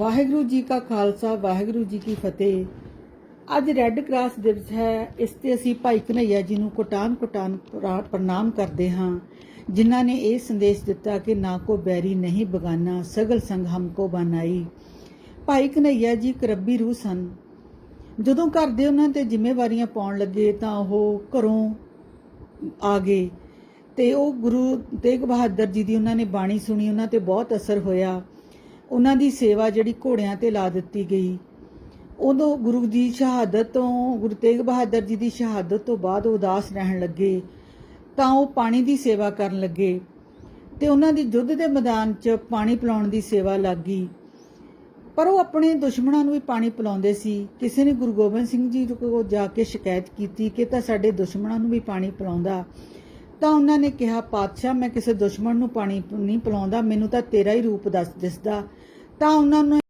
ਵਾਹਿਗੁਰੂ ਜੀ ਕਾ ਖਾਲਸਾ, ਵਾਹਿਗੁਰੂ ਜੀ ਕੀ ਫਤਿਹ। ਅੱਜ red cross ਦਿਵਸ ਹੈ, ਇਸ ਤੇ ਅਸੀਂ ਭਾਈ ਕਨਈਆ ਜੀ ਨੂੰ ਕੋਟਾਨ ਕੋਟਾਨ ਪ੍ਰਾ- ਪ੍ਰਣਾਮ ਕਰਦੇ ਹਾਂ, ਜਿਨ੍ਹਾਂ ਨੇ ਇਹ ਸੰਦੇਸ਼ ਦਿੱਤਾ ਕਿ ਨਾ ਕੋ ਬੈਰੀ ਨਹੀਂ ਬਗਾਨਾ, ਸਗਲ ਸੰਗ ਹਮਕੋ ਬਨਾਈ। ਭਾਈ ਕਨਈਆ ਜੀ ਕਰੱਬੀ ਰੂਹ ਸਨ। ਜਦੋਂ ਘਰ ਦੇ ਉਹਨਾਂ ਤੇ ਜ਼ਿੰਮੇਵਾਰੀਆਂ ਪਾਉਣ ਲੱਗੇ ਤਾਂ ਉਹ ਘਰੋਂ ਆ ਗਏ ਤੇ ਉਹ ਗੁਰੂ ਤੇਗ ਬਹਾਦਰ ਜੀ ਦੀ ਉਹਨਾਂ ਨੇ ਬਾਣੀ ਸੁਣੀ, ਉਹਨਾਂ ਤੇ ਬਹੁਤ ਅਸਰ ਹੋਇਆ। ਉਹਨਾਂ ਦੀ ਸੇਵਾ ਜਿਹੜੀ ਘੋੜਿਆਂ ਤੇ ਲਾ ਦਿੱਤੀ ਗਈ। ਉਦੋਂ ਗੁਰੂ ਦੀ ਸ਼ਹਾਦਤ ਤੋਂ, ਗੁਰੂ ਤੇਗ ਬਹਾਦਰ ਜੀ ਦੀ ਸ਼ਹਾਦਤ ਤੋਂ ਬਾਅਦ ਉਦਾਸ ਰਹਿਣ ਲੱਗੇ, ਤਾਂ ਉਹ ਪਾਣੀ ਦੀ ਸੇਵਾ ਕਰਨ ਲੱਗੇ ਤੇ ਉਹਨਾਂ ਦੀ ਯੁੱਧ ਦੇ ਮੈਦਾਨ 'ਚ ਪਾਣੀ ਪਿਲਾਉਣ ਦੀ ਸੇਵਾ ਲੱਗ। ਗਈ ਪਰ ਉਹ ਆਪਣੇ ਦੁਸ਼ਮਣਾਂ ਨੂੰ ਵੀ ਪਾਣੀ ਪਿਲਾਉਂਦੇ ਸੀ। ਕਿਸੇ ਨੇ ਗੁਰੂ ਗੋਬਿੰਦ ਸਿੰਘ ਜੀ ਕੋਲ ਜਾ ਕੇ ਸ਼ਿਕਾਇਤ ਕੀਤੀ ਕਿ ਤਾਂ ਸਾਡੇ ਦੁਸ਼ਮਣਾਂ ਨੂੰ ਵੀ ਪਾਣੀ ਪਿਲਾਉਂਦਾ। ਤਾਂ ਉਹਨਾਂ ਨੇ ਕਿਹਾ, ਪਾਤਸ਼ਾਹ, ਮੈਂ ਕਿਸੇ ਦੁਸ਼ਮਣ ਨੂੰ ਪਾਣੀ ਨਹੀਂ ਪਿਲਾਉਂਦਾ, ਮੈਨੂੰ ਤਾਂ ਤੇਰਾ ਹੀ ਰੂਪ ਦੱਸ ਦਿਸਦਾ। ਤਾਂ ਉਹਨਾਂ ਨੇ